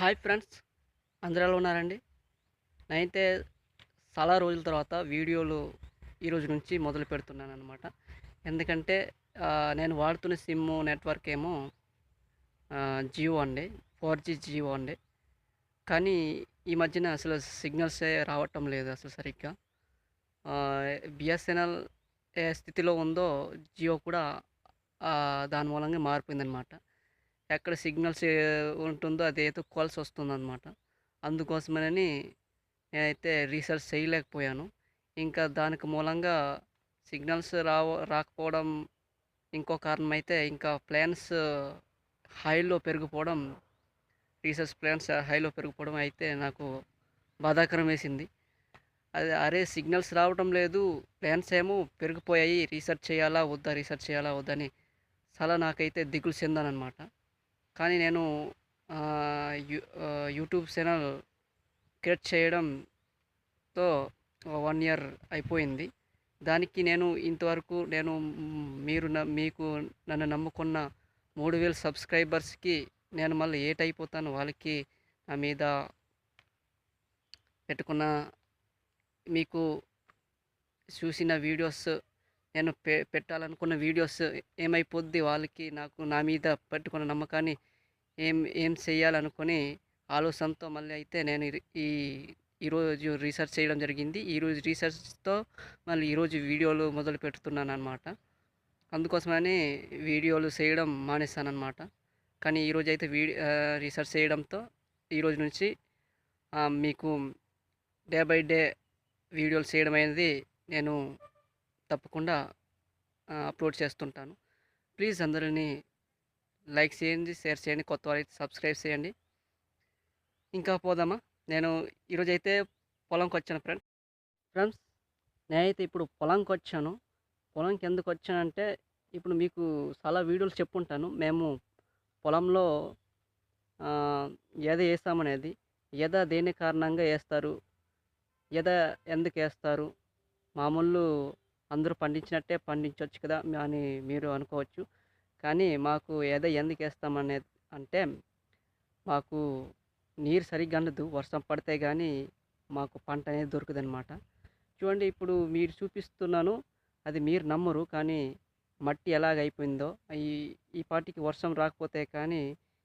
Hi friends. అందరూ ఎలా ఉన్నారండి? నేనైతే చాలా రోజుల తర్వాత వీడియోలు ఈరోజు నుంచి మొదలు పెడుతున్నాను అనమాట ఎందుకంటే నేను వాడుతున్న సిమ్ నెట్వర్క్ ఏమో జియో అండి. ఫోర్ జీ జియో అండి. కానీ ఈ మధ్యన అసలు సిగ్నల్సే రావటం లేదు అసలు సరిగ్గా. బిఎస్ఎన్ఎల్ ఏ స్థితిలో ఉందో జియో కూడా దాని మూలంగా మారిపోయిందనమాట ఎక్కడ సిగ్నల్స్ ఉంటుందో అది ఎత్తుక్కోవాల్సి వస్తుందన్నమాట. అందుకోసమని నేనైతే రీసెర్చ్ చేయలేకపోయాను. ఇంకా దానికి మూలంగా సిగ్నల్స్ రావ రాకపోవడం ఇంకో కారణం అయితే ఇంకా ప్లాన్స్ హైలో పెరిగిపోవడం రీసెర్చ్ ప్లాన్స్ హైలో పెరిగిపోవడం అయితే నాకు బాధాకరం వేసింది. అది అరే సిగ్నల్స్ రావడం లేదు ప్లాన్స్ ఏమో పెరిగిపోయాయి రీసెర్చ్ చేయాలా వద్దా రీసెర్చ్ చేయాలా వద్దని చాలా నాకైతే దిగులు చెందానమాట కానీ నేను యూట్యూబ్ ఛానల్ క్రియేట్ చేయడంతో వన్ ఇయర్ అయిపోయింది. దానికి నేను ఇంతవరకు నేను మీరు న- మీకు నన్ను నమ్ముకున్న మూడు వేల సబ్స్క్రైబర్స్కి నేను మళ్ళీ ఏట్ అయిపోతాను. వాళ్ళకి నా మీద పెట్టుకున్న మీకు చూసిన వీడియోస్ నేను పె పెట్టాలనుకున్న వీడియోస్ ఏమైపోద్ది? వాళ్ళకి నాకు నా మీద పెట్టుకున్న నమ్మకాన్ని ఏం ఏం చేయాలనుకుని ఆలోచనతో మళ్ళీ అయితే నేను ఈ- ఈరోజు రీసెర్చ్ చేయడం జరిగింది. ఈరోజు రీసెర్చ్తో మళ్ళీ ఈరోజు వీడియోలు మొదలు పెడుతున్నాను అనమాట అందుకోసమని వీడియోలు చేయడం మానేస్తానమాట కానీ ఈరోజు అయితే వీడి రీసెర్చ్ చేయడంతో ఈరోజు నుంచి మీకు డే బై డే వీడియోలు చేయడం అనేది నేను తప్పకుండా అప్లోడ్ చేస్తుంటాను. ప్లీజ్ అందరినీ లైక్ చేయండి షేర్ చేయండి కొత్త వారైతే సబ్స్క్రైబ్ చేయండి. ఇంకా పోదామా? నేను ఈరోజు అయితే పొలంకి వచ్చాను ఫ్రెండ్స్ ఫ్రెండ్స్ నేనైతే ఇప్పుడు పొలంకి వచ్చాను పొలంకి ఎందుకు వచ్చానంటే ఇప్పుడు మీకు చాలా వీడియోలు చెప్పుంటాను. మేము పొలంలో ఆ, ఎద వేస్తామనేది ఎద దేని కారణంగా వేస్తారు ఎద ఎందుకు వేస్తారు మామూలు అందరూ పండించినట్టే పండించవచ్చు కదా అని మీరు అనుకోవచ్చు. కానీ మాకు ఏదో ఎందుకు వేస్తామనేది అంటే మాకు నీరు సరిగ్గా అందదు. వర్షం పడితే కానీ మాకు పంట అనేది దొరకదనమాట చూడండి ఇప్పుడు మీరు చూపిస్తున్నాను. అది మీరు నమ్మరు. కానీ మట్టి ఎలాగ అయిపోయిందో ఈ ఈ పాటికి వర్షం రాకపోతే కానీ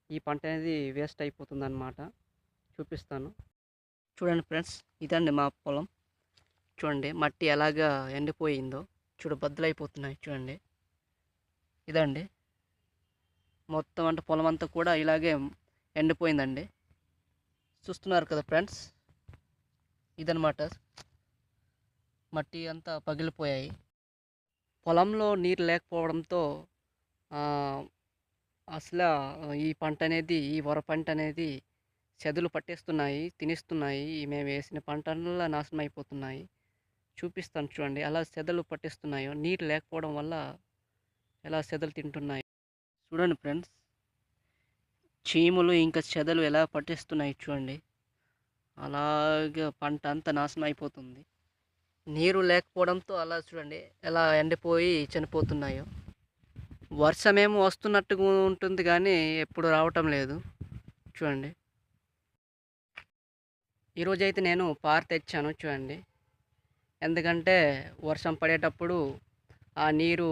ఈ పంట అనేది వేస్ట్ అయిపోతుందన్నమాట. చూపిస్తాను. చూడండి ఫ్రెండ్స్ ఇదండి మా పొలం. చూడండి మట్టి ఎలాగా ఎండిపోయిందో. చూడు బద్దలైపోతున్నాయి. చూడండి. ఇదండి. మొత్తం అంటే పొలం అంతా కూడా ఇలాగే ఎండిపోయిందండి. చూస్తున్నారు కదా ఫ్రెండ్స్? ఇదనమాట మట్టి అంతా పగిలిపోయాయి. పొలంలో నీరు లేకపోవడంతో అసలు ఈ పంట అనేది ఈ వర పంట అనేది చెదలు పట్టేస్తున్నాయి తినేస్తున్నాయి. మేము వేసిన పంటల నాశనం అయిపోతున్నాయి. చూపిస్తాను చూడండి అలా చెదలు పట్టేస్తున్నాయో నీరు లేకపోవడం వల్ల ఎలా చెదలు తింటున్నాయి. చూడండి ఫ్రెండ్స్. చీములు ఇంకా చెదలు ఎలా పట్టేస్తున్నాయి చూడండి. అలాగే పంట అంతా నాశనం అయిపోతుంది. నీరు లేకపోవడంతో అలా చూడండి ఎలా ఎండిపోయి చనిపోతున్నాయో. వర్షమేమో వస్తున్నట్టుగా ఉంటుంది కానీ ఎప్పుడు రావటం లేదు. చూడండి. ఈరోజైతే నేను పార తెచ్చాను చూడండి. ఎందుకంటే వర్షం పడేటప్పుడు ఆ నీరు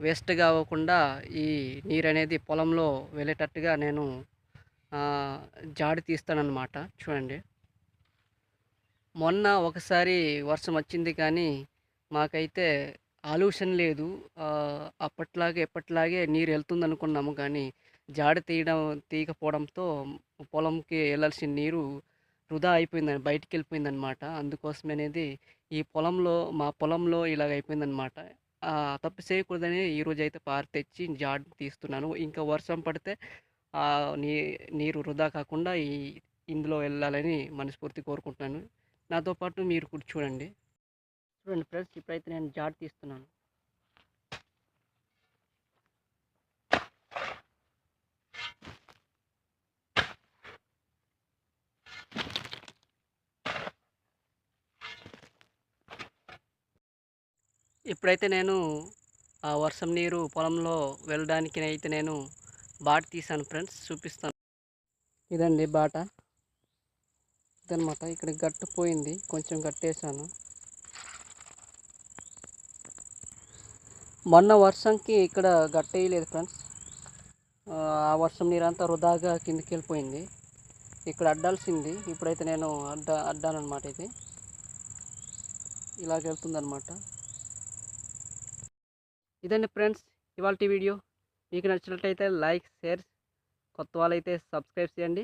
వేస్ట్గా అవ్వకుండా ఈ నీరు అనేది పొలంలో వెళ్ళేటట్టుగా నేను జాడి తీస్తానన్నమాట. చూడండి. మొన్న ఒకసారి వర్షం వచ్చింది కానీ మాకైతే ఆలోచన లేదు. అప్పట్లాగే ఎప్పట్లాగే నీరు వెళ్తుంది అనుకున్నాము కానీ జాడి తీయడం తీయకపోవడంతో పొలంకి వెళ్ళాల్సిన నీరు వృధా అయిపోయిందని బయటికి వెళ్ళిపోయిందనమాట అందుకోసమనేది ఈ పొలంలో మా పొలంలో ఇలాగ అయిపోయిందనమాట తప్పు చేయకూడదని ఈరోజు అయితే పారు తెచ్చి జాడ్ తీస్తున్నాను. ఇంకా వర్షం పడితే నీ నీరు వృధా కాకుండా ఈ ఇందులో వెళ్ళాలని మనస్ఫూర్తి కోరుకుంటున్నాను. నాతో పాటు మీరు కూడా చూడండి. చూడండి ఫ్రెండ్స్ ఇప్పుడైతే నేను జాడ్ తీస్తున్నాను. ఇప్పుడైతే నేను ఆ వర్షం నీరు పొలంలో వెళ్ళడానికి అయితే నేను బాట తీసాను ఫ్రెండ్స్ చూపిస్తాను. ఇదండి బాట. ఇదనమాట ఇక్కడ గట్టు పోయింది కొంచెం గట్టేసాను మొన్న వర్షంకి ఇక్కడ గట్టేయలేదు ఫ్రెండ్స్. ఆ వర్షం నీరంతా వృధాగా కిందికి వెళ్ళిపోయింది. ఇక్కడ అడ్డాల్సింది ఇప్పుడైతే నేను అడ్డా అడ్డానమాట ఇది. ఇలాగ వెళ్తుందనమాట ఇదండి ఫ్రెండ్స్ ఇవాళ వీడియో. మీకు నచ్చినట్లయితే లైక్ షేర్ కొత్త వాళ్ళైతే సబ్స్క్రైబ్ చేయండి.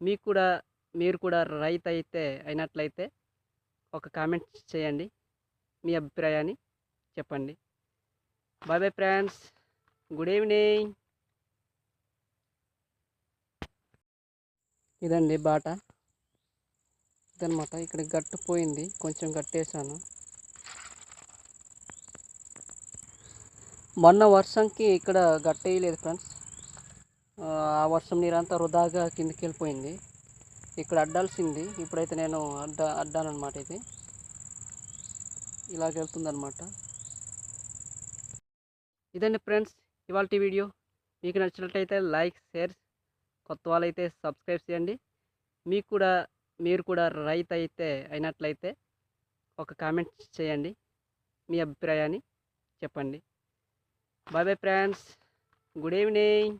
మీకు కూడా మీరు కూడా రైతు అయితే అయినట్లయితే ఒక కామెంట్ చేయండి. మీ అభిప్రాయాన్ని చెప్పండి. Bye bye friends good evening. ఇదండి బాట. ఇదనమాట ఇక్కడ గట్టు పోయింది కొంచెం గట్టేసాను మొన్న వర్షంకి ఇక్కడ గట్టేయలేదు ఫ్రెండ్స్. ఆ వర్షం నీరంతా వృధాగా కిందికి వెళ్ళిపోయింది ఇక్కడ అడ్డాల్సింది. ఇప్పుడైతే నేను అడ్డా అడ్డానమాట ఇది. ఇలాగ వెళ్తుందనమాట ఇదండి ఫ్రెండ్స్ ఇవాళ వీడియో. మీకు నచ్చినట్లయితే లైక్ షేర్ కొత్త వాళ్ళైతే సబ్స్క్రైబ్ చేయండి. మీకు కూడా మీరు కూడా రైతు అయితే అయినట్లయితే ఒక కామెంట్ చేయండి. మీ అభిప్రాయాన్ని చెప్పండి. Bye bye friends good evening.